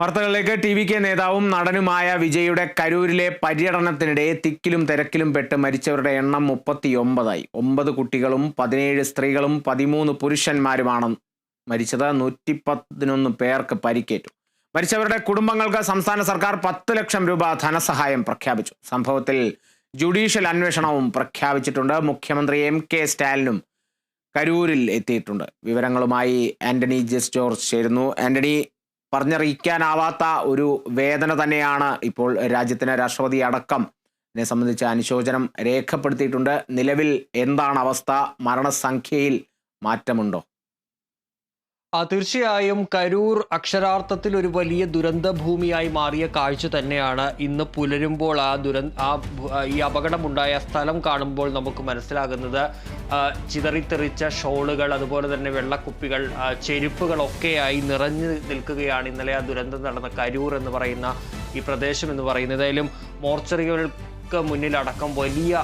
വാർത്തകളിലേക്ക് T V K നേതാവും നടനുമായ വിജയുടെ കരൂരിലെ പര്യടനത്തിനിടെ തിക്കിലും തിരക്കിലും പെട്ട് മരിച്ചവരുടെ എണ്ണം മുപ്പത്തിയൊമ്പതായി. ഒമ്പത് കുട്ടികളും പതിനേഴ് സ്ത്രീകളും പതിമൂന്ന് പുരുഷന്മാരുമാണ് മരിച്ചത്. നൂറ്റി പതിനൊന്ന് പേർക്ക് പരിക്കേറ്റു. മരിച്ചവരുടെ കുടുംബങ്ങൾക്ക് സംസ്ഥാന സർക്കാർ പത്ത് ലക്ഷം രൂപ ധനസഹായം പ്രഖ്യാപിച്ചു. സംഭവത്തിൽ ജുഡീഷ്യൽ അന്വേഷണവും പ്രഖ്യാപിച്ചിട്ടുണ്ട്. മുഖ്യമന്ത്രി എം കെ സ്റ്റാലിനും കരൂരിൽ എത്തിയിട്ടുണ്ട്. വിവരങ്ങളുമായി ആന്റണി ജസ്റ്റ് ജോർജ് ചേരുന്നു. ആന്റണി പറഞ്ഞറിയിക്കാനാവാത്ത ഒരു വേദന തന്നെയാണ് ഇപ്പോൾ രാജ്യത്തിന് രാഷ്ട്രപതി അടക്കം. ഇതിനെ സംബന്ധിച്ച് അനുശോചനം രേഖപ്പെടുത്തിയിട്ടുണ്ട്. നിലവിൽ എന്താണ് അവസ്ഥ? മരണസംഖ്യയിൽ മാറ്റമുണ്ടോ? തീർച്ചയായും കരൂർ അക്ഷരാർത്ഥത്തിൽ ഒരു വലിയ ദുരന്ത ഭൂമിയായി മാറിയ കാഴ്ച തന്നെയാണ് ഇന്ന് പുലരുമ്പോൾ ആ ദുരന്ത ആ ഈ അപകടമുണ്ടായ സ്ഥലം കാണുമ്പോൾ നമുക്ക് മനസ്സിലാകുന്നത്. ചിതറിത്തെറിച്ച ഷോളുകൾ അതുപോലെ തന്നെ വെള്ളക്കുപ്പികൾ ചെരുപ്പുകളൊക്കെയായി നിറഞ്ഞു നിൽക്കുകയാണ് ഇന്നലെ ആ ദുരന്തം നടന്ന കരൂർ എന്ന് പറയുന്ന ഈ പ്രദേശം എന്ന് പറയുന്നത്. ഏതായാലും മോർച്ചറികൾക്ക് മുന്നിലടക്കം വലിയ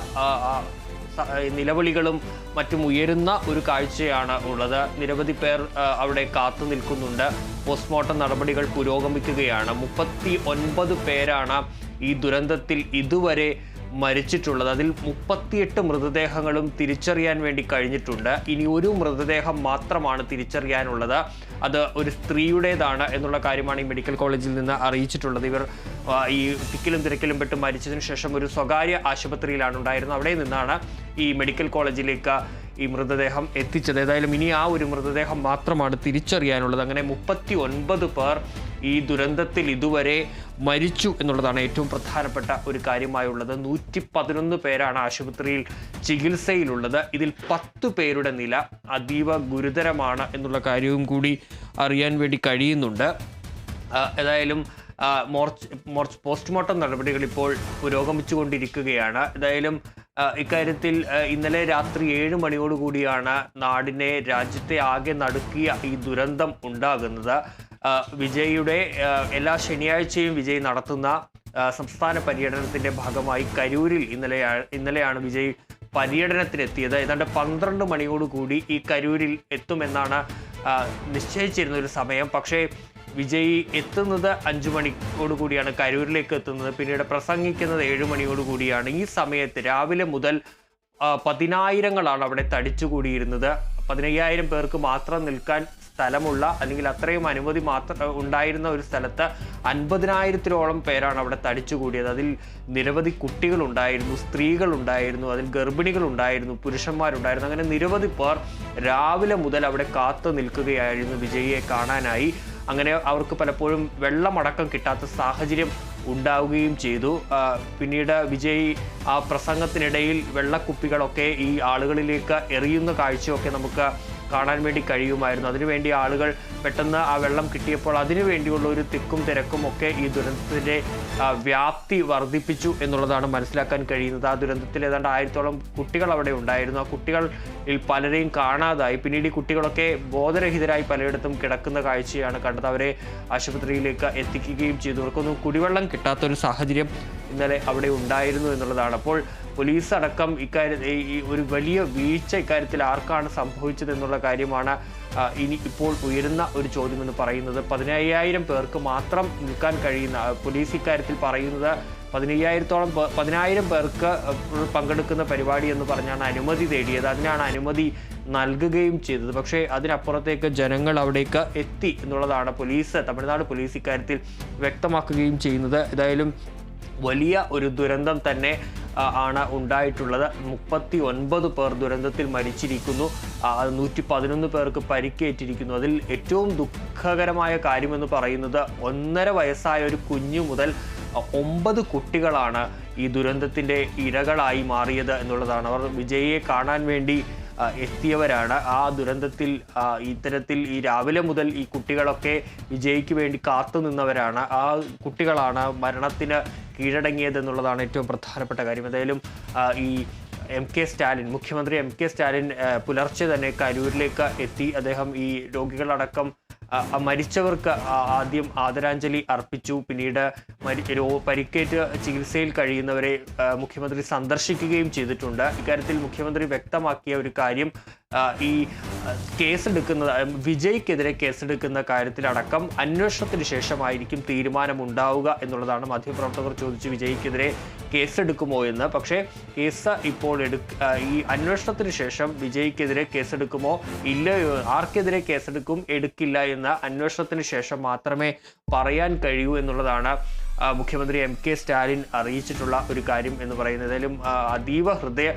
നിലവിളികളും മറ്റും ഉയരുന്ന ഒരു കാഴ്ചയാണ് ഉള്ളത്. നിരവധി പേർ അവിടെ കാത്തു നിൽക്കുന്നുണ്ട്. പോസ്റ്റ്മോർട്ടം നടപടികൾ പുരോഗമിക്കുകയാണ്. മുപ്പത്തി ഒൻപത് പേരാണ് ഈ ദുരന്തത്തിൽ ഇതുവരെ മരിച്ചിട്ടുള്ളത്. അതിൽ മുപ്പത്തിയെട്ട് മൃതദേഹങ്ങളും തിരിച്ചറിയാൻ വേണ്ടി കഴിഞ്ഞിട്ടുണ്ട്. ഇനി ഒരു മൃതദേഹം മാത്രമാണ് തിരിച്ചറിയാനുള്ളത്. അത് ഒരു സ്ത്രീയുടേതാണ് എന്നുള്ള കാര്യമാണ് ഈ മെഡിക്കൽ കോളേജിൽ നിന്ന് അറിയിച്ചിട്ടുള്ളത്. ഇവർ ഈ തിക്കിലും തിരക്കിലും പെട്ട് മരിച്ചതിനു ശേഷം ഒരു സ്വകാര്യ ആശുപത്രിയിലാണ് ഉണ്ടായിരുന്നത്. അവിടെ നിന്നാണ് ഈ മെഡിക്കൽ കോളേജിലേക്ക് ഈ മൃതദേഹം എത്തിച്ചത്. ഏതായാലും ഇനി ആ ഒരു മൃതദേഹം മാത്രമാണ് തിരിച്ചറിയാനുള്ളത്. അങ്ങനെ മുപ്പത്തി ഒൻപത് പേർ ഈ ദുരന്തത്തിൽ ഇതുവരെ മരിച്ചു എന്നുള്ളതാണ് ഏറ്റവും പ്രധാനപ്പെട്ട ഒരു കാര്യമായുള്ളത്. നൂറ്റി പതിനൊന്ന് പേരാണ് ആശുപത്രിയിൽ ചികിത്സയിലുള്ളത്. ഇതിൽ പത്ത് പേരുടെ നില അതീവ ഗുരുതരമാണ് എന്നുള്ള കാര്യവും കൂടി അറിയാൻ വേണ്ടി കഴിയുന്നുണ്ട്. ഏതായാലും പോസ്റ്റ്മോർട്ടം നടപടികൾ ഇപ്പോൾ പുരോഗമിച്ചുകൊണ്ടിരിക്കുകയാണ്. ഏതായാലും ഇക്കാര്യത്തിൽ ഇന്നലെ രാത്രി ഏഴ് മണിയോടുകൂടിയാണ് നാടിനെ രാജ്യത്തെ ആകെ നടുക്കിയ ഈ ദുരന്തം ഉണ്ടാകുന്നത്. വിജയുടെ എല്ലാ ശനിയാഴ്ചയും വിജയ് നടത്തുന്ന സംസ്ഥാന പര്യടനത്തിന്റെ ഭാഗമായി കരൂരിൽ ഇന്നലെ ഇന്നലെയാണ് വിജയ് പര്യടനത്തിനെത്തിയത്. ഏതാണ്ട് പന്ത്രണ്ട് മണിയോടുകൂടി ഈ കരൂരിൽ എത്തുമെന്നാണ് നിശ്ചയിച്ചിരുന്ന ഒരു സമയം. പക്ഷേ വിജയ് എത്തുന്നത് അഞ്ചു മണിയോട് കൂടിയാണ് കരൂരിലേക്ക് എത്തുന്നത്. പിന്നീട് പ്രസംഗിക്കുന്നത് ഏഴു മണിയോട് കൂടിയാണ്. ഈ സമയത്ത് രാവിലെ മുതൽ പതിനായിരങ്ങളാണ് അവിടെ തടിച്ചുകൂടിയിരുന്നത് പതിനയ്യായിരം പേർക്ക് മാത്രം നിൽക്കാൻ സ്ഥലമുള്ള അല്ലെങ്കിൽ അത്രയും അനുമതി മാത്രം ഉണ്ടായിരുന്ന ഒരു സ്ഥലത്ത് അൻപതിനായിരത്തിലോളം പേരാണ് അവിടെ തടിച്ചുകൂടിയത് അതിൽ നിരവധി കുട്ടികളുണ്ടായിരുന്നു സ്ത്രീകളുണ്ടായിരുന്നു അതിൽ ഗർഭിണികളുണ്ടായിരുന്നു പുരുഷന്മാരുണ്ടായിരുന്നു. അങ്ങനെ നിരവധി പേർ രാവിലെ മുതൽ അവിടെ കാത്തു നിൽക്കുകയായിരുന്നു വിജയിയെ കാണാനായി. അങ്ങനെ അവർക്ക് പലപ്പോഴും വെള്ളമടക്കം കിട്ടാത്ത സാഹചര്യം ഉണ്ടാവുകയും ചെയ്തു. പിന്നീട് വിജയ് ആ പ്രസംഗത്തിനിടയിൽ വെള്ളക്കുപ്പികളൊക്കെ ഈ ആളുകളിലേക്ക് എറിയുന്ന കാഴ്ചയൊക്കെ നമുക്ക് കാണാൻ വേണ്ടി കഴിയുമായിരുന്നു. അതിനുവേണ്ടി ആളുകൾ പെട്ടെന്ന് ആ വെള്ളം കിട്ടിയപ്പോൾ അതിനു വേണ്ടിയുള്ള ഒരു തിക്കും തിരക്കും ഒക്കെ ഈ ദുരന്തത്തിന്റെ വ്യാപ്തി വർദ്ധിപ്പിച്ചു എന്നുള്ളതാണ് മനസ്സിലാക്കാൻ കഴിയുന്നത്. ആ ദുരന്തത്തിൽ ഏതാണ്ട് ആയിരത്തോളം കുട്ടികൾ അവിടെ ഉണ്ടായിരുന്നു. ആ കുട്ടികളിൽ പലരെയും കാണാതായി. പിന്നീട് ഈ കുട്ടികളൊക്കെ ബോധരഹിതരായി പലയിടത്തും കിടക്കുന്ന കാഴ്ചയാണ് കണ്ടത്. അവരെ ആശുപത്രിയിലേക്ക് എത്തിക്കുകയും ചെയ്തു. അവർക്കൊന്നും കുടിവെള്ളം കിട്ടാത്തൊരു സാഹചര്യം ഇന്നലെ അവിടെ ഉണ്ടായിരുന്നു എന്നുള്ളതാണ്. അപ്പോൾ പോലീസ് അടക്കം ഇക്കാര്യ ഒരു വലിയ വീഴ്ച ഇക്കാര്യത്തിൽ ആർക്കാണ് സംഭവിച്ചത് എന്നുള്ള കാര്യമാണ് ഇനി ഇപ്പോൾ ഉയരുന്ന ഒരു ചോദ്യം എന്ന് പറയുന്നത് പതിനയ്യായിരം പേർക്ക് മാത്രം നിൽക്കാൻ കഴിയുന്ന പോലീസ് ഇക്കാര്യത്തിൽ പറയുന്നത് പതിനയ്യായിരത്തോളം പതിനായിരം പേർക്ക് പങ്കെടുക്കുന്ന പരിപാടി എന്ന് പറഞ്ഞാണ് അനുമതി തേടിയത്. അതിനാണ് അനുമതി നൽകുകയും ചെയ്തത്. പക്ഷേ അതിനപ്പുറത്തേക്ക് ജനങ്ങൾ അവിടേക്ക് എത്തി എന്നുള്ളതാണ് പോലീസ് തമിഴ്നാട് പോലീസ് ഇക്കാര്യത്തിൽ വ്യക്തമാക്കുകയും ചെയ്യുന്നത്. ഏതായാലും വലിയ ഒരു ദുരന്തം തന്നെ ആണ് ഉണ്ടായിട്ടുള്ളത്. മുപ്പത്തി ഒൻപത് പേർ ദുരന്തത്തിൽ മരിച്ചിരിക്കുന്നു. നൂറ്റി പതിനൊന്ന് പേർക്ക് പരിക്കേറ്റിരിക്കുന്നു. അതിൽ ഏറ്റവും ദുഃഖകരമായ കാര്യമെന്ന് പറയുന്നത് ഒന്നര വയസ്സായ ഒരു കുഞ്ഞു മുതൽ ഒമ്പത് കുട്ടികളാണ് ഈ ദുരന്തത്തിന്റെ ഇരകളായി മാറിയത് എന്നുള്ളതാണ്. അവർ വിജയിയെ കാണാൻ വേണ്ടി എത്തിയവരാണ്. ആ ദുരന്തത്തിൽ ഇത്തരത്തിൽ ഈ രാവിലെ മുതൽ ഈ കുട്ടികളൊക്കെ വിജയിക്ക് വേണ്ടി കാത്തു നിന്നവരാണ്. ആ കുട്ടികളാണ് മരണത്തിന് കീഴടങ്ങിയതെന്നുള്ളതാണ് ഏറ്റവും പ്രധാനപ്പെട്ട കാര്യം. എന്തായാലും ഈ എം കെ സ്റ്റാലിൻ മുഖ്യമന്ത്രി എം കെ സ്റ്റാലിൻ പുലർച്ചെ തന്നെ കരൂരിലേക്ക് എത്തി. അദ്ദേഹം ഈ രോഗികളടക്കം മരിച്ചവർക്ക് ആദ്യം ആദരാഞ്ജലി അർപ്പിച്ചു. പിന്നീട് പരിക്കേറ്റ് ചികിത്സയിൽ കഴിയുന്നവരെ മുഖ്യമന്ത്രി സന്ദർശിക്കുകയും ചെയ്തിട്ടുണ്ട്. ഇക്കാര്യത്തിൽ മുഖ്യമന്ത്രി വ്യക്തമാക്കിയ ഒരു കാര്യം ഈ കേസെടുക്കുന്നത് വിജയ്ക്കെതിരെ കേസെടുക്കുന്ന കാര്യത്തിലടക്കം അന്വേഷണത്തിന് ശേഷമായിരിക്കും തീരുമാനമുണ്ടാവുക എന്നുള്ളതാണ് മാധ്യമപ്രവർത്തകർ ചോദിച്ച് വിജയ്ക്കെതിരെ കേസെടുക്കുമോ എന്ന്. പക്ഷേ കേസ് ഇപ്പോൾ എടുക്ക ഈ അന്വേഷണത്തിന് ശേഷം വിജയ്ക്കെതിരെ കേസെടുക്കുമോ ഇല്ലയോ ആർക്കെതിരെ കേസെടുക്കും എടുക്കില്ല എന്ന് അന്വേഷണത്തിന് ശേഷം മാത്രമേ പറയാൻ കഴിയൂ എന്നുള്ളതാണ് മുഖ്യമന്ത്രി എം കെ സ്റ്റാലിൻ അറിയിച്ചിട്ടുള്ള ഒരു കാര്യം എന്ന് പറയുന്നത്. ഏതായാലും അതീവ ഹൃദയ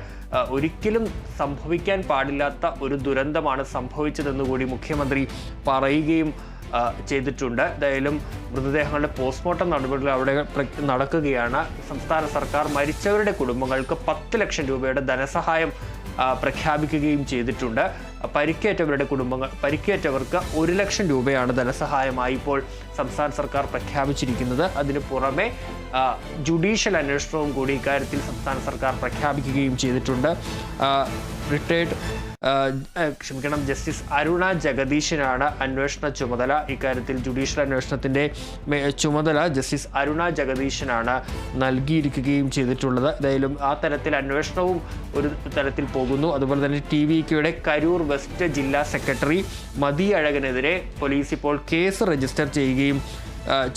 ഒരിക്കലും സംഭവിക്കാൻ പാടില്ലാത്ത ഒരു ദുരന്തമാണ് സംഭവിച്ചതെന്ന് കൂടി മുഖ്യമന്ത്രി പറയുകയും ചെയ്തിട്ടുണ്ട്. എന്തായാലും മൃതദേഹങ്ങളുടെ പോസ്റ്റ്മോർട്ടം നടപടികൾ അവിടെ നടക്കുകയാണ്. സംസ്ഥാന സർക്കാർ മരിച്ചവരുടെ കുടുംബങ്ങൾക്ക് പത്ത് ലക്ഷം രൂപയുടെ ധനസഹായം പ്രഖ്യാപിക്കുകയും ചെയ്തിട്ടുണ്ട്. പരിക്കേറ്റവരുടെ കുടുംബങ്ങൾ പരിക്കേറ്റവർക്ക് ഒരു ലക്ഷം രൂപയാണ് ധനസഹായമായി ഇപ്പോൾ സംസ്ഥാന സർക്കാർ പ്രഖ്യാപിച്ചിരിക്കുന്നത്. അതിന് പുറമെ ജുഡീഷ്യൽ അന്വേഷണവും കൂടി ഇക്കാര്യത്തിൽ സംസ്ഥാന സർക്കാർ പ്രഖ്യാപിക്കുകയും ചെയ്തിട്ടുണ്ട്. റിട്ടയർഡ് ക്ഷമിക്കണം ജസ്റ്റിസ് അരുണ ജഗദീശനാണ് അന്വേഷണ ചുമതല. ഇക്കാര്യത്തിൽ ജുഡീഷ്യൽ അന്വേഷണത്തിന്റെ ചുമതല ജസ്റ്റിസ് അരുണ ജഗദീശനാണ് നൽകിയിരിക്കുകയും ചെയ്തിട്ടുള്ളത്. ഏതായാലും ആ തരത്തിൽ അന്വേഷണവും ഒരു തരത്തിൽ പോകുന്നു. അതുപോലെ തന്നെ ടി വി കെയുടെ കരൂർ വെസ്റ്റ് ജില്ലാ സെക്രട്ടറി മതി അഴകനെതിരെ പോലീസ് ഇപ്പോൾ കേസ് രജിസ്റ്റർ ചെയ്യുകയും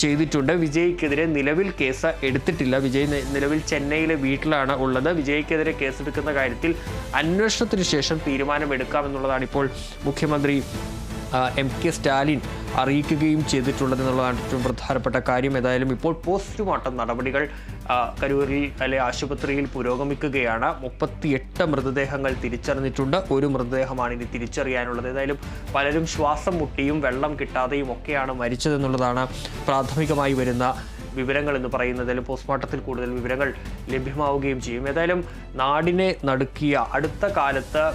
ചെയ്തിട്ടുണ്ട്. വിജയ്ക്കെതിരെ നിലവിൽ കേസ് എടുത്തിട്ടില്ല. വിജയ് നിലവിൽ ചെന്നൈയിലെ വീട്ടിലാണ് ഉള്ളത്. വിജയ്ക്കെതിരെ കേസെടുക്കുന്ന കാര്യത്തിൽ അന്വേഷണത്തിന് ശേഷം തീരുമാനമെടുക്കാമെന്നുള്ളതാണ് ഇപ്പോൾ മുഖ്യമന്ത്രി എം കെ സ്റ്റാലിൻ അറിയിക്കുകയും ചെയ്തിട്ടുള്ളത് എന്നുള്ളതാണ് ഏറ്റവും പ്രധാനപ്പെട്ട കാര്യം. ഏതായാലും ഇപ്പോൾ പോസ്റ്റ്മോർട്ടം നടപടികൾ കരൂരിൽ അല്ലെ ആശുപത്രിയിൽ പുരോഗമിക്കുകയാണ്. മുപ്പത്തിയെട്ട് മൃതദേഹങ്ങൾ തിരിച്ചറിഞ്ഞിട്ടുണ്ട്. ഒരു മൃതദേഹമാണ് ഇനി തിരിച്ചറിയാനുള്ളത്. ഏതായാലും പലരും ശ്വാസം മുട്ടിയും വെള്ളം കിട്ടാതെയും ഒക്കെയാണ് മരിച്ചതെന്നുള്ളതാണ് പ്രാഥമികമായി വരുന്ന വിവരങ്ങൾ എന്ന് പറയുന്നതിൽ പോസ്റ്റ്മോർട്ടത്തിൽ കൂടുതൽ വിവരങ്ങൾ ലഭ്യമാവുകയും ചെയ്യും. ഏതായാലും നാടിനെ നടുക്കിയ അടുത്ത കാലത്ത്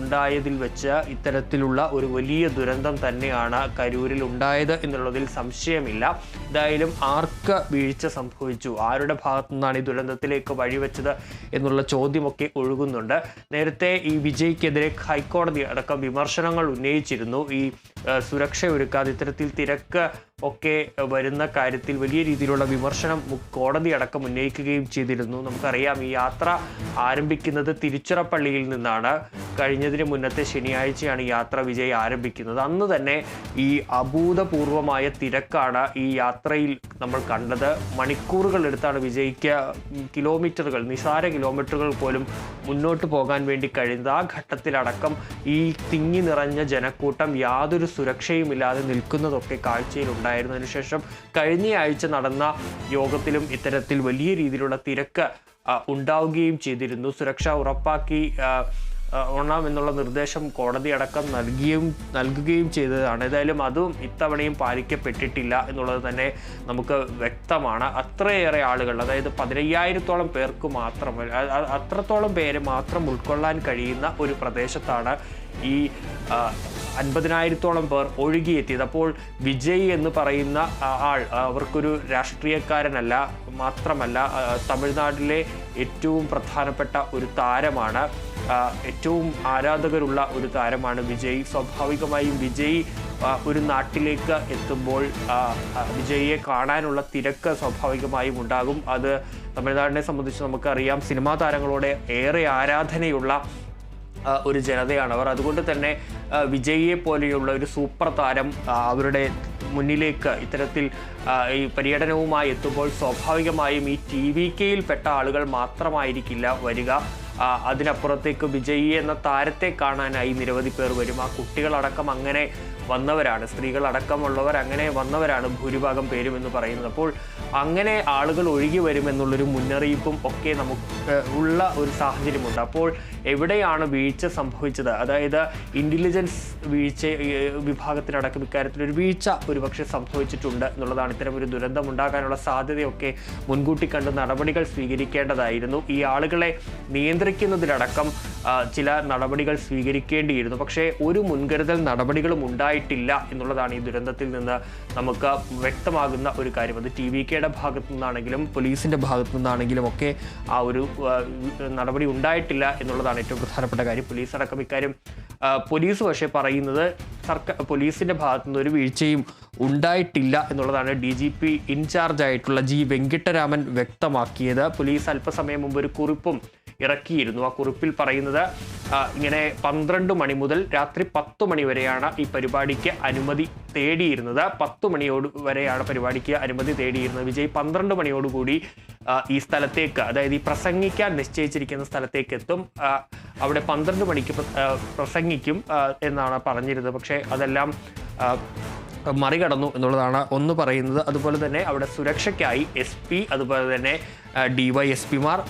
ഉണ്ടായതിൽ വെച്ച് ഇത്തരത്തിലുള്ള ഒരു വലിയ ദുരന്തം തന്നെയാണ് കരൂരിൽ ഉണ്ടായത് എന്നുള്ളതിൽ സംശയമില്ല. എന്തായാലും ആർക്ക് വീഴ്ച സംഭവിച്ചു. ആരുടെ ഭാഗത്തു നിന്നാണ് ഈ ദുരന്തത്തിലേക്ക് വഴിവെച്ചത് എന്നുള്ള ചോദ്യമൊക്കെ ഒഴുകുന്നുണ്ട്. നേരത്തെ ഈ വിജയ്ക്കെതിരെ ഹൈക്കോടതി അടക്കം വിമർശനങ്ങൾ ഉന്നയിച്ചിരുന്നു. ഈ സുരക്ഷ ഒരുക്കാതെ ഇത്തരത്തിൽ തിരക്ക് ഒക്കെ വരുന്ന കാര്യത്തിൽ വലിയ രീതിയിലുള്ള വിമർശനം കോടതി അടക്കം ഉന്നയിക്കുകയും ചെയ്തിരുന്നു. നമുക്കറിയാം ഈ യാത്ര ആരംഭിക്കുന്നത് തിരുച്ചിറപ്പള്ളിയിൽ നിന്നാണ്. കഴിഞ്ഞതിന് മുന്നത്തെ ശനിയാഴ്ചയാണ് യാത്ര വിജയ് ആരംഭിക്കുന്നത്. അന്ന് തന്നെ ഈ അഭൂതപൂർവമായ തിരക്കാണ് ഈ യാത്രയിൽ നമ്മൾ കണ്ടത്. മണിക്കൂറുകൾ എടുത്താണ് വിജയ്ക്ക് കിലോമീറ്ററുകൾ നിസാര കിലോമീറ്ററുകൾ പോലും മുന്നോട്ട് പോകാൻ വേണ്ടി കഴിയുന്നത്. ആ ഘട്ടത്തിലടക്കം ഈ തിങ്ങി നിറഞ്ഞ ജനക്കൂട്ടം യാതൊരു സുരക്ഷയുമില്ലാതെ നിൽക്കുന്നതൊക്കെ കാഴ്ചയിലുണ്ടായിരുന്നു അതിനുശേഷം കഴിഞ്ഞ ആഴ്ച നടന്ന യോഗത്തിലും ഇത്തരത്തിൽ വലിയ രീതിയിലുള്ള തിരക്ക് ഉണ്ടാവുകയും ചെയ്തിരുന്നു. സുരക്ഷ ഉറപ്പാക്കി ആ, ആ, ഓണം എന്നുള്ള നിർദ്ദേശം കോടതി അടക്കം നൽകിയും നൽകുകയും ചെയ്തതാണ്. ഏതായാലും അതും ഇത്തവണയും പാലിക്കപ്പെട്ടിട്ടില്ല എന്നുള്ളത് തന്നെ നമുക്ക് വ്യക്തമാണ്. അത്രയേറെ ആളുകൾ അതായത് പതിനയ്യായിരത്തോളം പേർക്ക് മാത്രം അത്രത്തോളം പേര് മാത്രം ഉൾക്കൊള്ളാൻ കഴിയുന്ന ഒരു പ്രദേശത്താണ് ഈ അൻപതിനായിരത്തോളം പേർ ഒഴുകിയെത്തിയത്. അപ്പോൾ വിജയ് എന്ന് പറയുന്ന ആൾ അവർക്കൊരു രാഷ്ട്രീയക്കാരനല്ല മാത്രമല്ല തമിഴ്നാട്ടിലെ ഏറ്റവും പ്രധാനപ്പെട്ട ഒരു താരമാണ്. ഏറ്റവും ആരാധകരുള്ള ഒരു താരമാണ് വിജയ്. സ്വാഭാവികമായും വിജയ് ഒരു നാട്ടിലേക്ക് എത്തുമ്പോൾ വിജയിയെ കാണാനുള്ള തിരക്ക് സ്വാഭാവികമായും ഉണ്ടാകും. അത് തമിഴ്നാടിനെ സംബന്ധിച്ച് നമുക്കറിയാം. സിനിമാ താരങ്ങളോട് ഏറെ ആരാധനയുള്ള ഒരു ജനതയാണ്. അവർ അതുകൊണ്ട് തന്നെ വിജയിയെ പോലെയുള്ള ഒരു സൂപ്പർ താരം അവരുടെ മുന്നിലേക്ക് ഇത്തരത്തിൽ ഈ പര്യടനവുമായി എത്തുമ്പോൾ സ്വാഭാവികമായും ഈ ടി വി കെയിൽ പെട്ട ആളുകൾ മാത്രമായിരിക്കില്ല വരിക. അതിനപ്പുറത്തേക്ക് വിജയി എന്ന താരത്തെ കാണാനായി നിരവധി പേർ വരും. ആ കുട്ടികളടക്കം അങ്ങനെ വന്നവരാണ്. സ്ത്രീകൾ അടക്കമുള്ളവർ അങ്ങനെ വന്നവരാണ് ഭൂരിഭാഗം പേരും എന്ന് പറയുന്നത്. അപ്പോൾ അങ്ങനെ ആളുകൾ ഒഴുകി വരുമെന്നുള്ളൊരു മുന്നറിയിപ്പും ഒക്കെ നമുക്ക് ഉള്ള ഒരു സാഹചര്യമുണ്ട്. അപ്പോൾ എവിടെയാണ് വീഴ്ച സംഭവിച്ചത്? അതായത് ഇന്റലിജൻസ് വീഴ്ച വിഭാഗത്തിനടക്കം ഇക്കാര്യത്തിൽ ഒരു വീഴ്ച ഒരുപക്ഷെ സംഭവിച്ചിട്ടുണ്ട് എന്നുള്ളതാണ് ഇത്തരം ഒരു ദുരന്തം ഉണ്ടാകാനുള്ള സാധ്യതയൊക്കെ മുൻകൂട്ടി കണ്ട് നടപടികൾ സ്വീകരിക്കേണ്ടതായിരുന്നു. ഈ ആളുകളെ നിയന്ത്രിക്കുന്നതിലടക്കം ചില നടപടികൾ സ്വീകരിക്കേണ്ടിയിരുന്നു. പക്ഷേ ഒരു മുൻകരുതൽ നടപടികളും ഉണ്ടായിട്ടില്ല എന്നുള്ളതാണ് ഈ ദുരന്തത്തിൽ നിന്ന് നമുക്ക് വ്യക്തമാകുന്ന ഒരു കാര്യം. അത് ടി വി കെയുടെ ഭാഗത്തു നിന്നാണെങ്കിലും പോലീസിന്റെ ഭാഗത്തു നിന്നാണെങ്കിലും ഒക്കെ ആ ഒരു നടപടി ഉണ്ടായിട്ടില്ല എന്നുള്ളതാണ് ഏറ്റവും പ്രധാനപ്പെട്ട കാര്യം. പോലീസ് അടക്കം ഇക്കാര്യം പോലീസ് പക്ഷേ പറയുന്നത് സർക്കാർ പോലീസിന്റെ ഭാഗത്തു നിന്ന് ഒരു വീഴ്ചയും ഉണ്ടായിട്ടില്ല എന്നുള്ളതാണ് ഡി ജി പി ഇൻചാർജ് ആയിട്ടുള്ള ജി വെങ്കിട്ടരാമൻ വ്യക്തമാക്കിയത്. പോലീസ് അല്പസമയം മുമ്പ് ഒരു കുറിപ്പും ഇറക്കിയിരുന്നു. ആ കുറിപ്പിൽ പറയുന്നത് ഇങ്ങനെ പന്ത്രണ്ട് മണി മുതൽ രാത്രി പത്ത് മണി വരെയാണ് ഈ പരിപാടിക്ക് അനുമതി തേടിയിരുന്നത്. പത്ത് മണിയോട് വരെയാണ് പരിപാടിക്ക് അനുമതി തേടിയിരുന്നത്. വിജയ് പന്ത്രണ്ട് മണിയോടുകൂടി ഈ സ്ഥലത്തേക്ക് അതായത് ഈ പ്രസംഗിക്കാൻ നിശ്ചയിച്ചിരിക്കുന്ന സ്ഥലത്തേക്ക് എത്തും അവിടെ പന്ത്രണ്ട് മണിക്ക് പ്രസംഗിക്കും എന്നാണ് പറഞ്ഞിരുന്നത്. പക്ഷേ അതെല്ലാം മറികടന്നു എന്നുള്ളതാണ് ഒന്ന് പറയുന്നത്. അതുപോലെ തന്നെ അവിടെ സുരക്ഷയ്ക്കായി എസ് പി അതുപോലെ തന്നെ ഡി വൈ എസ് പിമാർ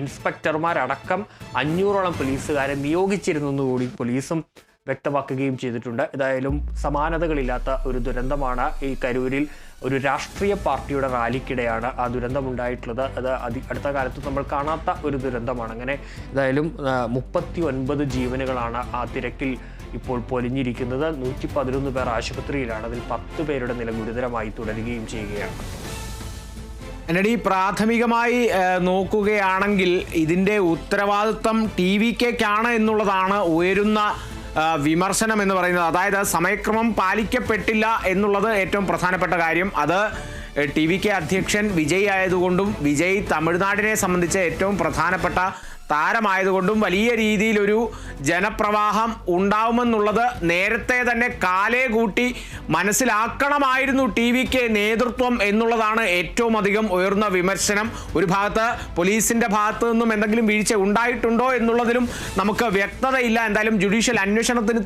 ഇൻസ്പെക്ടർമാരടക്കം അഞ്ഞൂറോളം പോലീസുകാരെ നിയോഗിച്ചിരുന്നു കൂടി പോലീസും വ്യക്തമാക്കുകയും ചെയ്തിട്ടുണ്ട്. ഏതായാലും സമാനതകളില്ലാത്ത ഒരു ദുരന്തമാണ് ഈ കരൂരിൽ ഒരു രാഷ്ട്രീയ പാർട്ടിയുടെ റാലിക്കിടെയാണ് ആ ദുരന്തമുണ്ടായിട്ടുള്ളത്. അത് അതി അടുത്ത കാലത്ത് നമ്മൾ കാണാത്ത ഒരു ദുരന്തമാണ്. അങ്ങനെ ഏതായാലും മുപ്പത്തി ഒൻപത് ജീവനുകളാണ് ആ തിരക്കിൽ ഇപ്പോൾ പൊലിഞ്ഞിരിക്കുന്നത് നൂറ്റി പതിനൊന്ന് പേർ ആശുപത്രിയിലാണ്. അതിൽ പത്ത് പേരുടെ നില ഗുരുതരമായി തുടരുകയും ചെയ്യുകയാണ്. എന്നടി പ്രാഥമികമായി നോക്കുകയാണെങ്കിൽ ഇതിന്റെ ഉത്തരവാദിത്വം ടി വി കെക്കാണ് എന്നുള്ളതാണ് ഉയരുന്ന വിമർശനം എന്ന് പറയുന്നത്. അതായത് സമയക്രമം പാലിക്കപ്പെട്ടില്ല എന്നുള്ളത് ഏറ്റവും പ്രധാനപ്പെട്ട കാര്യം. അത് ടി വി കെ അധ്യക്ഷൻ വിജയ് ആയതുകൊണ്ടും വിജയ് തമിഴ്നാടിനെ സംബന്ധിച്ച് ഏറ്റവും പ്രധാനപ്പെട്ട താരമായതുകൊണ്ടും വലിയ രീതിയിലൊരു ജനപ്രവാഹം ഉണ്ടാവുമെന്നുള്ളത് നേരത്തെ തന്നെ കാലേ കൂട്ടി മനസ്സിലാക്കണമായിരുന്നു ടി വിക്ക് നേതൃത്വം എന്നുള്ളതാണ് ഏറ്റവും അധികം ഉയർന്ന വിമർശനം. ഒരു ഭാഗത്ത് പോലീസിന്റെ ഭാഗത്ത് നിന്നും എന്തെങ്കിലും വീഴ്ച ഉണ്ടായിട്ടുണ്ടോ എന്നുള്ളതിലും നമുക്ക് വ്യക്തതയില്ല. എന്തായാലും ജുഡീഷ്യൽ അന്വേഷണത്തിന്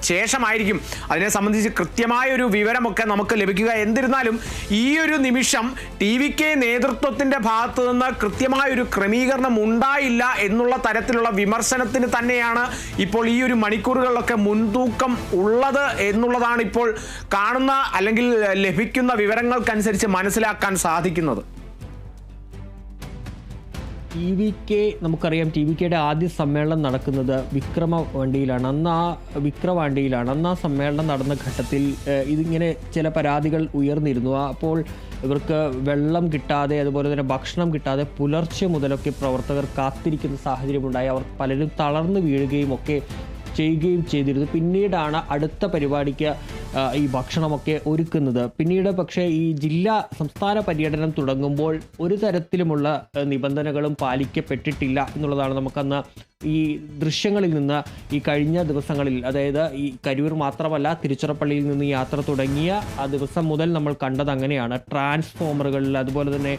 ശേഷമായിരിക്കും. അതിനെ സംബന്ധിച്ച് കൃത്യമായ ഒരു വിവരമൊക്കെ നമുക്ക് ലഭിക്കുക. എന്നിരുന്നാലും ഈ ഒരു നിമിഷം ടി വി കെ നേതൃത്വത്തിന്റെ ഭാഗത്ത് നിന്ന് കൃത്യമായ ഒരു ക്രമീകരണം ഉണ്ടായില്ല എന്നുള്ള തരത്തിലുള്ള വിമർശനത്തിന് തന്നെയാണ് ഇപ്പോൾ ഈ ഒരു മണിക്കൂറുകളിലൊക്കെ മുൻതൂക്കം ഉള്ളത് എന്നുള്ളതാണ് ഇപ്പോൾ കാണുന്ന അല്ലെങ്കിൽ ലഭിക്കുന്ന വിവരങ്ങൾക്കനുസരിച്ച് മനസ്സിലാക്കാൻ സാധിക്കുന്നത്. ടി വി കെ നമുക്കറിയാം ടി വി കെയുടെ ആദ്യ സമ്മേളനം നടക്കുന്നത് വിക്രമ വണ്ടിയിലാണ് അന്ന് ആ വിക്രവാണ്ടിയിലാണ് അന്ന് ആ സമ്മേളനം നടന്ന ഘട്ടത്തിൽ ഇതിങ്ങനെ ചില പരാതികൾ ഉയർന്നിരുന്നു. അപ്പോൾ ഇവർക്ക് വെള്ളം കിട്ടാതെ അതുപോലെ തന്നെ ഭക്ഷണം കിട്ടാതെ പുലർച്ചെ മുതലൊക്കെ പ്രവർത്തകർ കാത്തിരിക്കുന്ന സാഹചര്യമുണ്ടായി. അവർ പലരും തളർന്നു വീഴുകയും ഒക്കെ ചെയ്യുകയും ചെയ്തിരുന്നു. പിന്നീടാണ് അടുത്ത പരിപാടിക്ക് ഈ ഭക്ഷണമൊക്കെ ഒരുക്കുന്നത്. പിന്നീട് പക്ഷേ ഈ ജില്ലാ സംസ്ഥാന പര്യടനം തുടങ്ങുമ്പോൾ ഒരു തരത്തിലുമുള്ള നിബന്ധനകളും പാലിക്കപ്പെട്ടിട്ടില്ല എന്നുള്ളതാണ് നമുക്കന്ന് ഈ ദൃശ്യങ്ങളിൽ നിന്ന് ഈ കഴിഞ്ഞ ദിവസങ്ങളിൽ അതായത് ഈ കരൂർ മാത്രമല്ല തിരുച്ചിറപ്പള്ളിയിൽ നിന്ന് യാത്ര തുടങ്ങിയ ആ ദിവസം മുതൽ നമ്മൾ കണ്ടത് അങ്ങനെയാണ്. ട്രാൻസ്ഫോമറുകളിൽ അതുപോലെ തന്നെ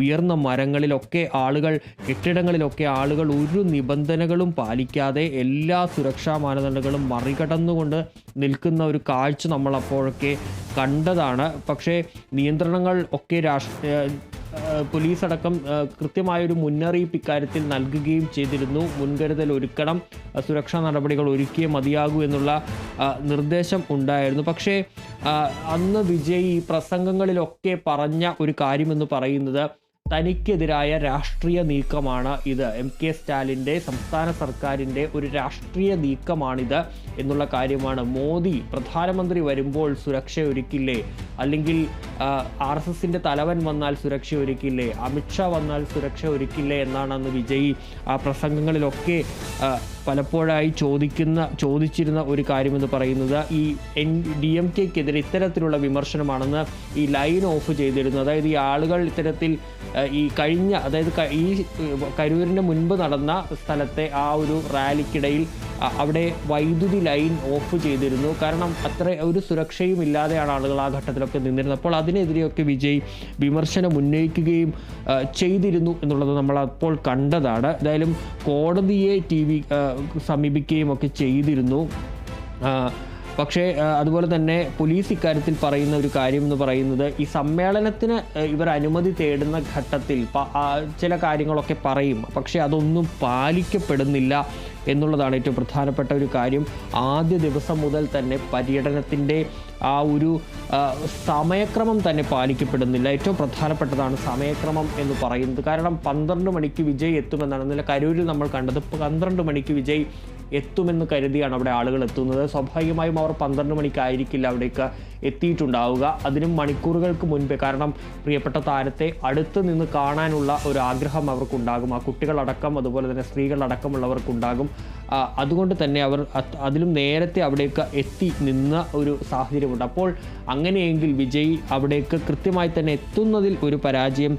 ഉയർന്ന മരങ്ങളിലൊക്കെ ആളുകൾ കെട്ടിടങ്ങളിലൊക്കെ ആളുകൾ ഒരു നിബന്ധനകളും പാലിക്കാതെ എല്ലാ സുരക്ഷാ മാനദണ്ഡങ്ങളും മറികടന്നുകൊണ്ട് നിൽക്കുന്ന ഒരു കാഴ്ച നമ്മൾ അപ്പോഴൊക്കെ കണ്ടതാണ്. പക്ഷേ നിയന്ത്രണങ്ങൾ ഒക്കെ രാഷ്ട്രീയ പോലീസ് അടക്കം കൃത്യമായൊരു മുന്നറിയിപ്പ് ഇക്കാര്യത്തിൽ നൽകുകയും ചെയ്തിരുന്നു. മുൻകരുതൽ ഒരുക്കണം സുരക്ഷാ നടപടികൾ ഒരുക്കിയേ മതിയാകൂ എന്നുള്ള നിർദ്ദേശം ഉണ്ടായിരുന്നു. പക്ഷേ അന്ന് വിജയ് ഈ പ്രസംഗങ്ങളിലൊക്കെ പറഞ്ഞ ഒരു കാര്യമെന്ന് പറയുന്നത് തനിക്കെതിരായ രാഷ്ട്രീയ നീക്കമാണ് ഇത്. എം. കെ. സ്റ്റാലിന്റെ സംസ്ഥാന സർക്കാരിന്റെ ഒരു രാഷ്ട്രീയ നീക്കമാണിത് എന്നുള്ള കാര്യമാണ്. മോദി പ്രധാനമന്ത്രി വരുമ്പോൾ സുരക്ഷ ഒരുക്കില്ലേ അല്ലെങ്കിൽ ആർ എസ് എസിന്റെ തലവൻ വന്നാൽ സുരക്ഷ ഒരുക്കില്ലേ അമിത്ഷാ വന്നാൽ സുരക്ഷ ഒരുക്കില്ലേ എന്നാണ് അന്ന് വിജയ് ആ പ്രസംഗങ്ങളിലൊക്കെ പലപ്പോഴായി ചോദിക്കുന്ന ചോദിച്ചിരുന്ന ഒരു കാര്യമെന്ന് പറയുന്നത് ഈ എൻ ഡി എം കെക്കെതിരെ ഇത്തരത്തിലുള്ള വിമർശനമാണെന്ന് ഈ ലൈൻ ഓഫ് ചെയ്തിരുന്നു അതായത് ഈ ആളുകൾ ഇത്തരത്തിൽ ഈ കഴിഞ്ഞ അതായത് ഈ കരൂരിന് മുൻപ് നടന്ന സ്ഥലത്തെ ആ ഒരു റാലിക്കിടയിൽ അവിടെ വൈദ്യുതി ലൈൻ ഓഫ് ചെയ്തിരുന്നു. കാരണം അത്ര ഒരു സുരക്ഷയും ഇല്ലാതെയാണ് ആളുകൾ ആ ഘട്ടത്തിലൊക്കെ നിന്നിരുന്നത്. അപ്പോൾ അതിനെതിരെയൊക്കെ വിജയ് വിമർശനം ഉന്നയിക്കുകയും ചെയ്തിരുന്നു എന്നുള്ളത് നമ്മൾ അപ്പോൾ കണ്ടതാണ്. എന്തായാലും കോടതിയെ ടി വി സമീപിക്കുകയും ഒക്കെ ചെയ്തിരുന്നു. പക്ഷേ അതുപോലെ തന്നെ പോലീസ് ഇക്കാര്യത്തിൽ പറയുന്ന ഒരു കാര്യം എന്ന് പറയുന്നത് ഈ സമ്മേളനത്തിന് ഇവർ അനുമതി തേടുന്ന ഘട്ടത്തിൽ ചില കാര്യങ്ങളൊക്കെ പറയും. പക്ഷേ അതൊന്നും പാലിക്കപ്പെടുന്നില്ല എന്നുള്ളതാണ് ഏറ്റവും പ്രധാനപ്പെട്ട ഒരു കാര്യം. ആദ്യ ദിവസം മുതൽ തന്നെ പര്യടനത്തിന്റെ ആ ഒരു സമയക്രമം തന്നെ പാലിക്കപ്പെടുന്നില്ല. ഏറ്റവും പ്രധാനപ്പെട്ടതാണ് സമയക്രമം എന്ന് പറയുന്നത്. കാരണം പന്ത്രണ്ട് മണിക്ക് വിജയ് എത്തുമെന്നാണ്. ഇന്നലെ കരൂരിൽ നമ്മൾ കണ്ടത് പന്ത്രണ്ട് മണിക്ക് വിജയ് എത്തുമെന്ന് കരുതിയാണ് അവിടെ ആളുകൾ എത്തുന്നത്. സ്വാഭാവികമായും അവർ പന്ത്രണ്ട് മണിക്കായിരിക്കില്ല അവിടേക്ക് എത്തിയിട്ടുണ്ടാവുക. അതിനും മണിക്കൂറുകൾക്ക് മുൻപേ. കാരണം പ്രിയപ്പെട്ട താരത്തെ അടുത്ത് നിന്ന് കാണാനുള്ള ഒരു ആഗ്രഹം അവർക്കുണ്ടാകും. ആ കുട്ടികളടക്കം അതുപോലെ തന്നെ സ്ത്രീകളടക്കമുള്ളവർക്കുണ്ടാകും. അതുകൊണ്ട് തന്നെ അവർ അതിലും നേരത്തെ അവിടേക്ക് എത്തി നിന്ന ഒരു സാഹചര്യമുണ്ട്. അപ്പോൾ അങ്ങനെയെങ്കിൽ വിജയ് അവിടേക്ക് കൃത്യമായി തന്നെ എത്തുന്നതിൽ ഒരു പരാജയം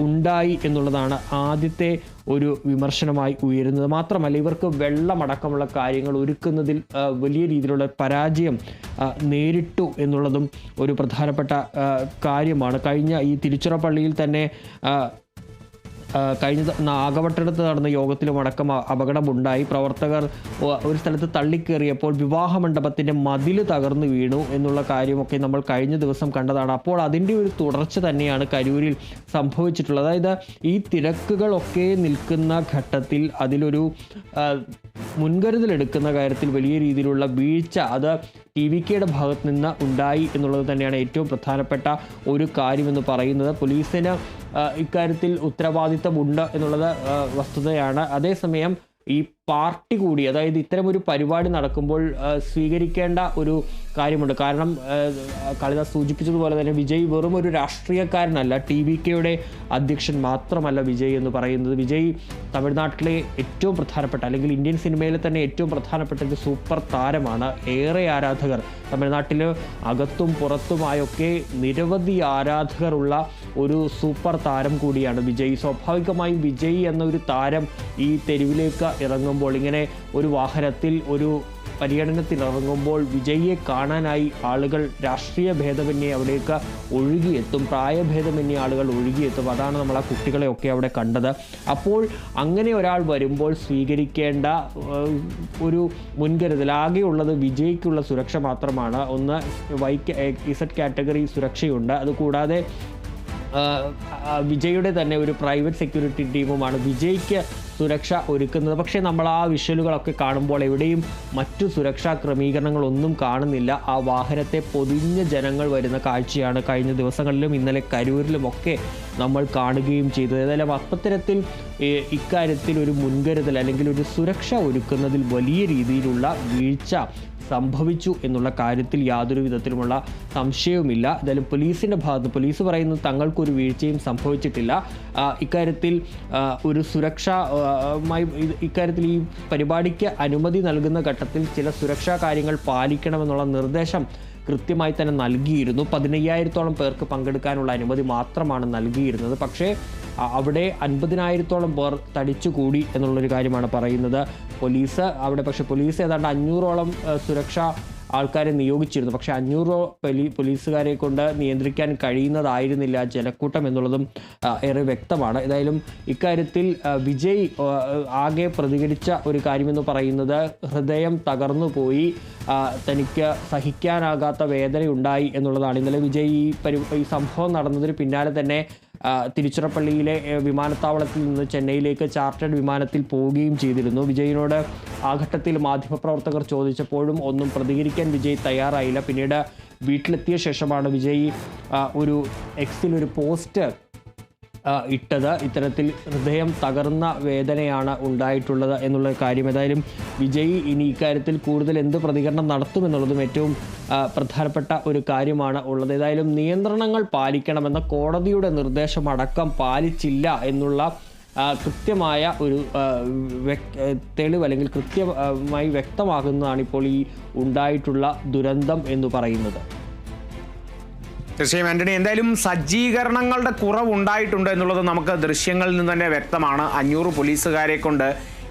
ഉണ്ടായി എന്നുള്ളതാണ് ആദ്യത്തെ ഒരു വിമർശനമായി ഉയരുന്നത് മാത്രമല്ല ഇവർക്ക് വെള്ളമടക്കമുള്ള കാര്യങ്ങൾ ഒരുക്കുന്നതിൽ വലിയ രീതിയിലുള്ള പരാജയം നേരിട്ടു എന്നുള്ളതും ഒരു പ്രധാനപ്പെട്ട കാര്യമാണ്. കഴിഞ്ഞ ഈ തിരുച്ചിറപ്പള്ളിയിൽ തന്നെ കഴിഞ്ഞ ത- നാഗപട്ടണത്ത് നടന്ന യോഗത്തിലും അടക്കം അപകടമുണ്ടായി. പ്രവർത്തകർ ഒരു സ്ഥലത്ത് തള്ളിക്കേറിയപ്പോൾ വിവാഹ മണ്ഡപത്തിന്റെ മതിൽ തകർന്നു വീണു എന്നുള്ള കാര്യമൊക്കെ നമ്മൾ കഴിഞ്ഞ ദിവസം കണ്ടതാണ്. അപ്പോൾ അതിന്റെ ഒരു തുടർച്ച തന്നെയാണ് കരൂരിൽ സംഭവിച്ചിട്ടുള്ളത്. അതായത് ഈ തിരക്കുകളൊക്കെ നിൽക്കുന്ന ഘട്ടത്തിൽ അതിലൊരു മുൻകരുതലെടുക്കുന്ന കാര്യത്തിൽ വലിയ രീതിയിലുള്ള വീഴ്ച അത് ടി വി കെയുടെ ഭാഗത്ത് നിന്ന് ഉണ്ടായി എന്നുള്ളത് തന്നെയാണ് ഏറ്റവും പ്രധാനപ്പെട്ട ഒരു കാര്യമെന്ന് പറയുന്നത്. പോലീസിന് ഇക്കാര്യത്തിൽ ഉത്തരവാദിത്തമുണ്ട് എന്നുള്ളത് വസ്തുതയാണ്. അതേസമയം ഈ പാർട്ടി കൂടി അതായത് ഇത്തരമൊരു പരിപാടി നടക്കുമ്പോൾ സ്വീകരിക്കേണ്ട ഒരു കാര്യമുണ്ട്. കാരണം കളിദാസ് സൂചിപ്പിച്ചതുപോലെ തന്നെ വിജയ് വെറും ഒരു രാഷ്ട്രീയക്കാരനല്ല. ടി വി കെയുടെ അധ്യക്ഷൻ മാത്രമല്ല വിജയ് എന്ന് പറയുന്നത്. വിജയ് തമിഴ്നാട്ടിലെ ഏറ്റവും പ്രധാനപ്പെട്ട അല്ലെങ്കിൽ ഇന്ത്യൻ സിനിമയിലെ തന്നെ ഏറ്റവും പ്രധാനപ്പെട്ട ഒരു സൂപ്പർ താരമാണ്. ഏറെ ആരാധകർ തമിഴ്നാട്ടിൽ അകത്തും പുറത്തുമായൊക്കെ നിരവധി ആരാധകരുള്ള ഒരു സൂപ്പർ താരം കൂടിയാണ് വിജയ്. സ്വാഭാവികമായും വിജയ് എന്നൊരു താരം ഈ തെരുവിലേക്ക് ഇറങ്ങുമ്പോൾ ഇങ്ങനെ ഒരു വാഹനത്തിൽ ഒരു പര്യടനത്തിൽ ഇറങ്ങുമ്പോൾ വിജയിയെ കാണാനായി ആളുകൾ രാഷ്ട്രീയ ഭേദമന്യേ അവിടേക്ക് ഒഴുകിയെത്തും പ്രായഭേദമന്യേ ആളുകൾ ഒഴുകിയെത്തും. അതാണ് നമ്മൾ ആ കുട്ടികളെയൊക്കെ അവിടെ കണ്ടത്. അപ്പോൾ അങ്ങനെ ഒരാൾ വരുമ്പോൾ സ്വീകരിക്കേണ്ട ഒരു മുൻകരുതൽ ആകെയുള്ളത് വിജയിക്കുള്ള സുരക്ഷ മാത്രമാണ്. ഒന്ന് വൈ ഇസഡ് കാറ്റഗറി സുരക്ഷയുണ്ട്. അതുകൂടാതെ വിജയുടെ തന്നെ ഒരു പ്രൈവറ്റ് സെക്യൂരിറ്റി ടീമുമാണ്. വിജയ്ക്ക് സുരക്ഷ ഒരുക്കുന്നത്. പക്ഷേ നമ്മൾ ആ വിഷ്വലുകളൊക്കെ കാണുമ്പോൾ എവിടെയും മറ്റു സുരക്ഷാ ക്രമീകരണങ്ങളൊന്നും കാണുന്നില്ല. ആ വാഹനത്തെ പൊതിഞ്ഞ ജനങ്ങൾ വരുന്ന കാഴ്ചയാണ് കഴിഞ്ഞ ദിവസങ്ങളിലും ഇന്നലെ കരൂരിലുമൊക്കെ നമ്മൾ കാണുകയും ചെയ്തത്. ഏതായാലും അത്തരത്തിൽ ഇക്കാര്യത്തിൽ ഒരു മുൻകരുതൽ അല്ലെങ്കിൽ ഒരു സുരക്ഷ ഒരുക്കുന്നതിൽ വലിയ രീതിയിലുള്ള വീഴ്ച സംഭവിച്ചു എന്നുള്ള കാര്യത്തിൽ യാതൊരു വിധത്തിലുമുള്ള സംശയവുമില്ല. എന്തായാലും പോലീസിന്റെ ഭാഗത്ത് പോലീസ് പറയുന്നത് തങ്ങൾക്കൊരു വീഴ്ചയും സംഭവിച്ചിട്ടില്ല. ഇക്കാര്യത്തിൽ ഒരു സുരക്ഷമായി ഇക്കാര്യത്തിൽ ഈ പരിപാടിക്ക് അനുമതി നൽകുന്ന ഘട്ടത്തിൽ ചില സുരക്ഷാ കാര്യങ്ങൾ പാലിക്കണമെന്നുള്ള നിർദ്ദേശം കൃത്യമായി തന്നെ നൽകിയിരുന്നു. പതിനയ്യായിരത്തോളം പേർക്ക് പങ്കെടുക്കാനുള്ള അനുമതി മാത്രമാണ് നൽകിയിരുന്നത്. പക്ഷേ അവിടെ അൻപതിനായിരത്തോളം പേർ തടിച്ചുകൂടി എന്നുള്ളൊരു കാര്യമാണ് പറയുന്നത്. പോലീസ് അവിടെ പക്ഷേ പോലീസ് ഏതാണ്ട് അഞ്ഞൂറോളം സുരക്ഷാ ആൾക്കാരെ നിയോഗിച്ചിരുന്നു. പക്ഷേ അഞ്ഞൂറ് പോലീ പോലീസുകാരെ കൊണ്ട് നിയന്ത്രിക്കാൻ കഴിയുന്നതായിരുന്നില്ല ജനക്കൂട്ടം എന്നുള്ളതും ഏറെ വ്യക്തമാണ്. ഏതായാലും ഇക്കാര്യത്തിൽ വിജയ് ആകെ പ്രതികരിച്ച ഒരു കാര്യമെന്ന് പറയുന്നത് ഹൃദയം തകർന്നു പോയി തനിക്ക് സഹിക്കാനാകാത്ത വേദനയുണ്ടായി എന്നുള്ളതാണ്. ഇന്നലെ വിജയ് ഈ പരി ഈ സംഭവം നടന്നതിന് പിന്നാലെ തന്നെ തിരുച്ചിറപ്പള്ളിയിലെ വിമാനത്താവളത്തിൽ നിന്ന് ചെന്നൈയിലേക്ക് ചാർട്ടേഡ് വിമാനത്തിൽ പോവുകയും ചെയ്തിരുന്നു. വിജയിനോട് ആ ഘട്ടത്തിൽ മാധ്യമപ്രവർത്തകർ ചോദിച്ചപ്പോഴും ഒന്നും പ്രതികരിക്കാൻ വിജയ് തയ്യാറായില്ല. പിന്നീട് വീട്ടിലെത്തിയ ശേഷമാണ് വിജയ് ഒരു എക്സിൽ ഒരു പോസ്റ്റ് ഇട്ടത് ഇത്തരത്തിൽ ഹൃദയം തകർന്ന വേദനയാണ് ഉണ്ടായിട്ടുള്ളത് എന്നുള്ള കാര്യം. ഏതായാലും വിജയ് ഇനി ഇക്കാര്യത്തിൽ കൂടുതൽ എന്ത് പ്രതികരണം നടത്തുമെന്നുള്ളതും ഏറ്റവും പ്രധാനപ്പെട്ട ഒരു കാര്യമാണ് ഉള്ളത്. ഏതായാലും നിയന്ത്രണങ്ങൾ പാലിക്കണമെന്ന കോടതിയുടെ നിർദ്ദേശമടക്കം പാലിച്ചില്ല എന്നുള്ള കൃത്യമായ ഒരു തെളിവ് അല്ലെങ്കിൽ കൃത്യമായി വ്യക്തമാകുന്നതാണ് ഇപ്പോൾ ഈ ഉണ്ടായിട്ടുള്ള ദുരന്തം എന്ന് പറയുന്നത്. തീർച്ചയായും ആന്റണി. എന്തായാലും സജ്ജീകരണങ്ങളുടെ കുറവ് ഉണ്ടായിട്ടുണ്ട് എന്നുള്ളത് നമുക്ക് ദൃശ്യങ്ങളിൽ നിന്ന് തന്നെ വ്യക്തമാണ്. അഞ്ഞൂറ് പോലീസുകാരെ കൊണ്ട്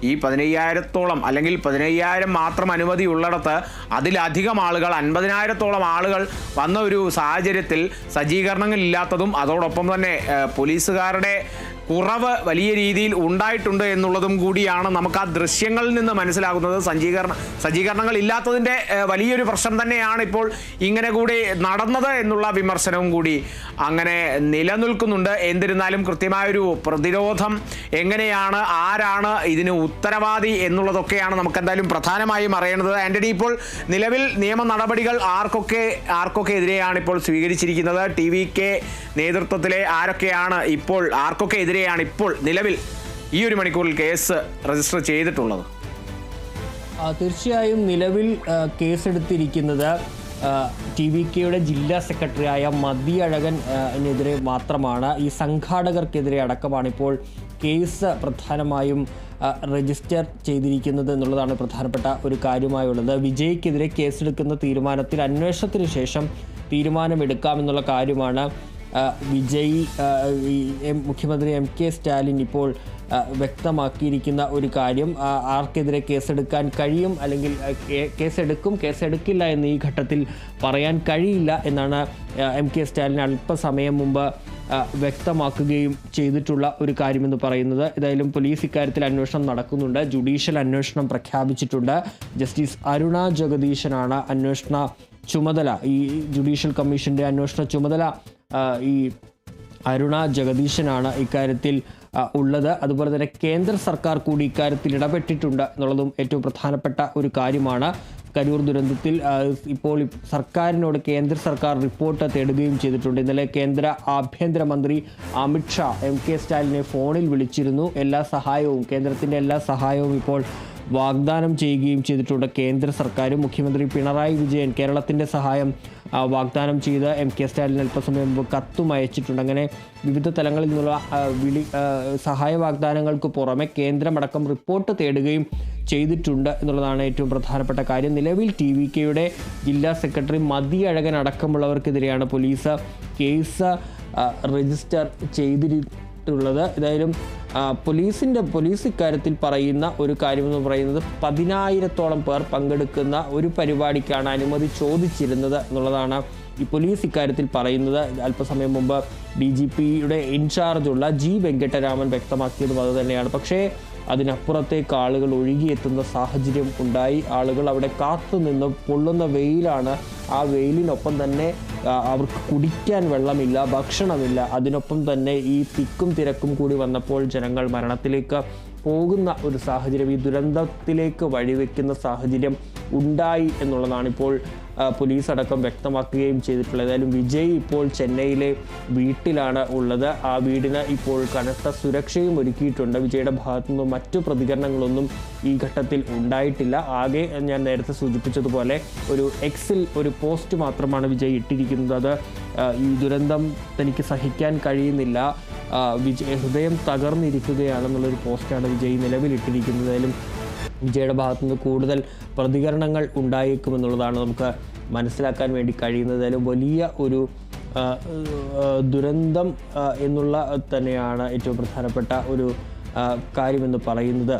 ഈ പതിനയ്യായിരത്തോളം അല്ലെങ്കിൽ പതിനയ്യായിരം മാത്രം അനുമതി ഉള്ളിടത്ത് അതിലധികം ആളുകൾ അൻപതിനായിരത്തോളം ആളുകൾ വന്ന ഒരു സാഹചര്യത്തിൽ സജ്ജീകരണങ്ങളില്ലാത്തതും അതോടൊപ്പം തന്നെ പോലീസുകാരുടെ കുറവ് വലിയ രീതിയിൽ ഉണ്ടായിട്ടുണ്ട് എന്നുള്ളതും കൂടിയാണ് നമുക്ക് ആ ദൃശ്യങ്ങളിൽ നിന്ന് മനസ്സിലാകുന്നത്. സജ്ജീകരണ സജ്ജീകരണങ്ങൾ ഇല്ലാത്തതിന്റെ വലിയൊരു പ്രശ്നം തന്നെയാണ് ഇപ്പോൾ ഇങ്ങനെ കൂടി നടന്നത് എന്നുള്ള വിമർശനവും കൂടി അങ്ങനെ നിലനിൽക്കുന്നുണ്ട്. എന്നിരുന്നാലും കൃത്യമായൊരു പ്രതിരോധം എങ്ങനെയാണ് ആരാണ് ഇതിന് ഉത്തരവാദി എന്നുള്ളതൊക്കെയാണ് നമുക്ക് എന്തായാലും പ്രധാനമായും അറിയേണ്ടത്. ആന്റണി ഇപ്പോൾ നിലവിൽ നിയമ നടപടികൾ ആർക്കൊക്കെ ആർക്കൊക്കെ എതിരെയാണ് ഇപ്പോൾ സ്വീകരിച്ചിരിക്കുന്നത്? ടി വി കെ നേതൃത്വത്തിലെ ആരൊക്കെയാണ് ഇപ്പോൾ ആർക്കൊക്കെ എതിരെയാണ് ഇപ്പോൾ നിലവിൽ ഈ ഒരു മണിക്കൂറിൽ കേസ് രജിസ്റ്റർ ചെയ്തിട്ടുള്ളത്? തീർച്ചയായും നിലവിൽ കേസെടുത്തിരിക്കുന്നത് ടി വി കെയുടെ ജില്ലാ സെക്രട്ടറിയായ മതിയഴകൻ എതിരെ മാത്രമാണ്. ഈ സംഘാടകർക്കെതിരെ അടക്കമാണ് ഇപ്പോൾ കേസ് പ്രധാനമായും രജിസ്റ്റർ ചെയ്തിരിക്കുന്നത് എന്നുള്ളതാണ് പ്രധാനപ്പെട്ട ഒരു കാര്യമായുള്ളത്. വിജയ്ക്കെതിരെ കേസെടുക്കുന്ന തീരുമാനത്തിൽ അന്വേഷണത്തിന് ശേഷം തീരുമാനമെടുക്കാമെന്നുള്ള കാര്യമാണ് വിജയ് മുഖ്യമന്ത്രി എം കെ സ്റ്റാലിൻ ഇപ്പോൾ വ്യക്തമാക്കിയിരിക്കുന്ന ഒരു കാര്യം ആർക്കെതിരെ കേസെടുക്കാൻ കഴിയും അല്ലെങ്കിൽ കേസെടുക്കും കേസെടുക്കില്ല എന്ന് ഈ ഘട്ടത്തിൽ പറയാൻ കഴിയില്ല എന്നാണ് എം കെ സ്റ്റാലിൻ അല്പസമയം മുമ്പ് വ്യക്തമാക്കുകയും ചെയ്തിട്ടുള്ള ഒരു കാര്യമെന്ന് പറയുന്നത്. ഏതായാലും പോലീസ് ഇക്കാര്യത്തിൽ അന്വേഷണം നടക്കുന്നുണ്ട്. ജുഡീഷ്യൽ അന്വേഷണം പ്രഖ്യാപിച്ചിട്ടുണ്ട്. ജസ്റ്റിസ് അരുണ ജഗദീശനാണ് അന്വേഷണ ചുമതല. ഈ ജുഡീഷ്യൽ കമ്മീഷന്റെ അന്വേഷണ ചുമതല ഈ അരുണ ജഗദീശനാണ് ഇക്കാര്യത്തിൽ ഉള്ളത്. അതുപോലെ തന്നെ കേന്ദ്ര സർക്കാർ കൂടി ഇക്കാര്യത്തിൽ ഇടപെട്ടിട്ടുണ്ട് എന്നുള്ളതും ഏറ്റവും പ്രധാനപ്പെട്ട ഒരു കാര്യമാണ്. കരൂർ ദുരന്തത്തിൽ ഇപ്പോൾ സർക്കാരിനോട് കേന്ദ്ര സർക്കാർ റിപ്പോർട്ട് തേടുകയും ചെയ്തിട്ടുണ്ട്. ഇന്നലെ കേന്ദ്ര ആഭ്യന്തരമന്ത്രി അമിത്ഷാ എം കെ സ്റ്റാലിനെ ഫോണിൽ വിളിച്ചിരുന്നു. എല്ലാ സഹായവും കേന്ദ്രത്തിന്റെ എല്ലാ സഹായവും ഇപ്പോൾ വാഗ്ദാനം ചെയ്യുകയും ചെയ്തിട്ടുണ്ട് കേന്ദ്ര സർക്കാരും. മുഖ്യമന്ത്രി പിണറായി വിജയൻ കേരളത്തിന്റെ സഹായം വാഗ്ദാനം ചെയ്ത് എം കെ സ്റ്റാലിൻ അല്പസമയം മുമ്പ് കത്തും അയച്ചിട്ടുണ്ട് അങ്ങനെ വിവിധ തലങ്ങളിൽ നിന്നുള്ള വിളി സഹായ വാഗ്ദാനങ്ങൾക്ക് പുറമെ കേന്ദ്രമടക്കം റിപ്പോർട്ട് തേടുകയും ചെയ്തിട്ടുണ്ട് എന്നുള്ളതാണ് ഏറ്റവും പ്രധാനപ്പെട്ട കാര്യം. നിലവിൽ ടി വി കെയുടെ ജില്ലാ സെക്രട്ടറി മതിയഴകൻ അടക്കമുള്ളവർക്കെതിരെയാണ് പോലീസ് കേസ് രജിസ്റ്റർ ചെയ്തിട്ടുള്ളത്. ഏതായാലും പോലീസിന്റെ പോലീസ് ഇക്കാര്യത്തിൽ പറയുന്ന ഒരു കാര്യമെന്ന് പറയുന്നത് പതിനായിരത്തോളം പേർ പങ്കെടുക്കുന്ന ഒരു പരിപാടിക്കാണ് അനുമതി ചോദിച്ചിരുന്നത് എന്നുള്ളതാണ് ഈ പോലീസ് ഇക്കാര്യത്തിൽ പറയുന്നത്. അല്പസമയം മുമ്പ് ഡി ജി പിയുടെ ഇൻചാർജുള്ള ജി വെങ്കട്ടരാമൻ വ്യക്തമാക്കിയതും അത് തന്നെയാണ്. പക്ഷേ അതിനപ്പുറത്തേക്ക് ആളുകൾ ഒഴുകിയെത്തുന്ന സാഹചര്യം ഉണ്ടായി. ആളുകൾ അവിടെ കാത്തു നിന്ന് പൊള്ളുന്ന വെയിലാണ്. ആ വെയിലിനൊപ്പം തന്നെ അവർക്ക് കുടിക്കാൻ വെള്ളമില്ല ഭക്ഷണമില്ല. അതിനൊപ്പം തന്നെ ഈ തിക്കും തിരക്കും കൂടി വന്നപ്പോൾ ജനങ്ങൾ മരണത്തിലേക്ക് പോകുന്ന ഒരു സാഹചര്യം ഈ ദുരന്തത്തിലേക്ക് വഴിവെക്കുന്ന സാഹചര്യം ഉണ്ടായി എന്നുള്ളതാണ് ഇപ്പോൾ ആ, പോലീസ് അടക്കം വ്യക്തമാക്കുകയും ചെയ്തിട്ടുള്ളത്. ഏതായാലും വിജയ് ഇപ്പോൾ ചെന്നൈയിലെ വീട്ടിലാണ് ഉള്ളത്. ആ വീടിന് ഇപ്പോൾ കനത്ത സുരക്ഷയും ഒരുക്കിയിട്ടുണ്ട്. വിജയുടെ ഭാഗത്തു നിന്നും മറ്റു പ്രതികരണങ്ങളൊന്നും ഈ ഘട്ടത്തിൽ ഉണ്ടായിട്ടില്ല. ആകെ ഞാൻ നേരത്തെ സൂചിപ്പിച്ചതുപോലെ ഒരു എക്സിൽ ഒരു പോസ്റ്റ് മാത്രമാണ് വിജയ് ഇട്ടിരിക്കുന്നത്. അത് ഈ ദുരന്തം തനിക്ക് സഹിക്കാൻ കഴിയുന്നില്ല. വിജയ് ഹൃദയം തകർന്നിരിക്കുകയാണെന്നുള്ളൊരു പോസ്റ്റാണ് വിജയ് നിലവിലിട്ടിരിക്കുന്നത്. ഏതായാലും വിജയുടെ ഭാഗത്തു നിന്ന് കൂടുതൽ പ്രതികരണങ്ങൾ ഉണ്ടായേക്കുമെന്നുള്ളതാണ് നമുക്ക് മനസ്സിലാക്കാൻ വേണ്ടി കഴിയുന്നത്. ഏതായാലും വലിയ ഒരു ദുരന്തം എന്നുള്ള തന്നെയാണ് ഏറ്റവും പ്രധാനപ്പെട്ട ഒരു കാര്യമെന്ന് പറയുന്നത്.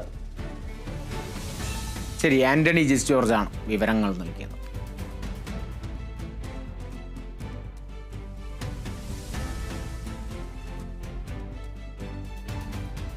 ശരി ആന്റണി ജിസ് ജോർജാണ് വിവരങ്ങൾ നൽകിയത്.